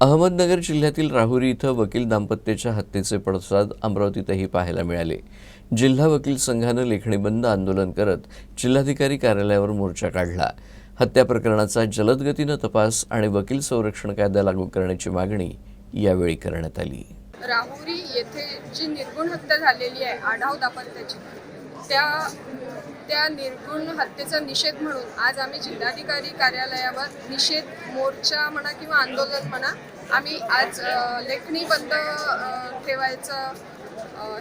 अहमदनगर जिल्ह्यातील राहुरी इथं वकील दाम्पत्याच्या हत्येचे पडसाद अमरावतीतही पाहायला मिळाले. जिल्हा वकील संघानं लेखणी बंद आंदोलन करत जिल्हाधिकारी कार्यालयावर मोर्चा काढला. हत्या प्रकरणाचा जलदगतीनं तपास आणि वकील संरक्षण कायदा लागू करण्याची मागणी यावेळी करण्यात आली. राहुरी येथे जी निर्गुण हत्या झालेली आहे आढाव दाम्पत्याची त्या त्या निर्गुण हत्येचा निषेध म्हणून आज आम्ही जिल्हाधिकारी कार्यालयावर निषेध मोर्चा म्हणा किंवा आंदोलन म्हणा आम्ही आज लेखणी बंद ठेवायचं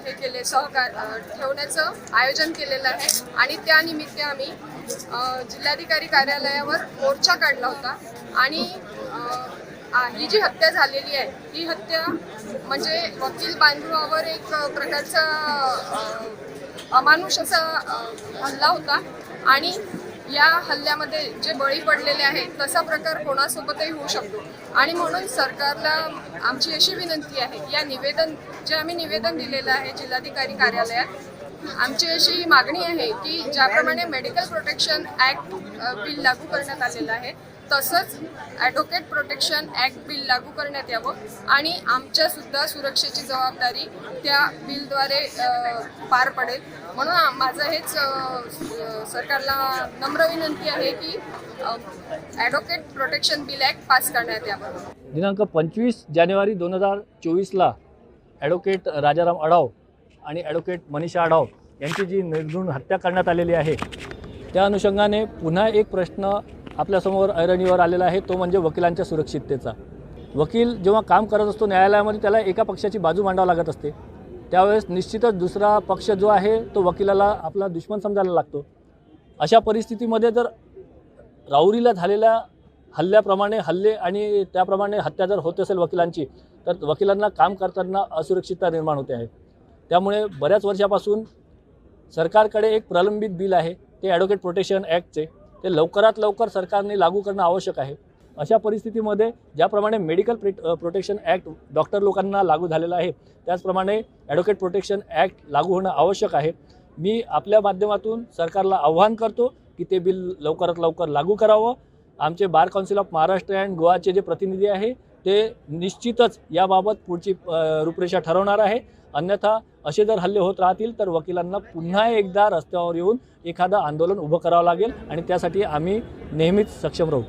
हे केले सहकार ठेवण्याचं आयोजन केलेलं आहे. आणि त्यानिमित्त आम्ही जिल्हाधिकारी कार्यालयावर मोर्चा काढला होता. आणि ही जी हत्या झालेली आहे ही हत्या म्हणजे वकील बांधवावर एक प्रकारचा अमानुष असा हल्ला होता. आणि या हल्ल्यामध्ये जे बळी पडलेले आहेत तसा प्रकार कोणासोबतही होऊ शकतो. आणि म्हणून सरकारला आमची अशी विनंती आहे या निवेदन जे आम्ही निवेदन दिलेलं आहे जिल्हाधिकारी कार्यालयात आमची अशी मागणी आहे की ज्याप्रमाणे मेडिकल प्रोटेक्शन ॲक्ट बिल लागू करण्यात आलेलं आहे तसंच ॲडव्होकेट प्रोटेक्शन ॲक्ट बिल लागू करण्यात यावं आणि आमच्यासुद्धा सुरक्षेची जबाबदारी त्या बिलद्वारे पार पडेल. म्हणून माझं हेच सरकारला नम्र विनंती आहे की advocate protection bill act pass करण्यात यावं. दिनांक पंचवीस जानेवारी दोन हजार चोवीसला ॲडव्होकेट राजाराम अडाव आणि ॲडव्होकेट मनीषा अडाव यांची जी निर्घृण हत्या करण्यात आलेली आहे त्या अनुषंगाने पुन्हा एक प्रश्न आपल्यासमोर ऐरणीवर आलेला आहे तो म्हणजे वकिलांच्या सुरक्षिततेचा. वकील जेव्हा काम करत असतो न्यायालयामध्ये त्याला एका पक्षाची बाजू मांडावं लागत असते. त्यावेळेस निश्चितच दुसरा पक्ष जो आहे तो वकिलाला आपला दुश्मन समजायला लागतो. अशा परिस्थितीमध्ये जर राऊरीला झालेल्या हल्ल्याप्रमाणे हल्ले आणि त्याप्रमाणे हत्या जर होत असेल वकिलांची तर वकिलांना काम करताना असुरक्षितता निर्माण होते आहे. त्यामुळे बऱ्याच वर्षापासून सरकारकडे एक प्रलंबित बिल आहे ते ॲडव्होकेट प्रोटेक्शन ॲक्टचे ते लवकरात लवकर सरकारने लागू करणं आवश्यक आहे. अशा परिस्थितीमध्ये ज्याप्रमाणे मेडिकल प्रे प्रोटेक्शन ॲक्ट डॉक्टर लोकांना लागू झालेलं आहे त्याचप्रमाणे ॲडव्होकेट प्रोटेक्शन ॲक्ट लागू होणं आवश्यक आहे. मी आपल्या माध्यमातून सरकारला आव्हान करतो की ते बिल लवकरात लवकर लागू करावं. आमचे bar council of Maharashtra and गोवाचे जे प्रतिनिधी आहे ते निश्चितच याबाबत पुढची रूपरेषा ठरवणार आहे. अन्यथा असे जर हल्ले होत राहतील तर वकिलांना पुन्हा एकदा रस्त्यावर येऊन एखादं आंदोलन उभं करावं लागेल आणि त्यासाठी आम्ही नेहमीच सक्षम राहू.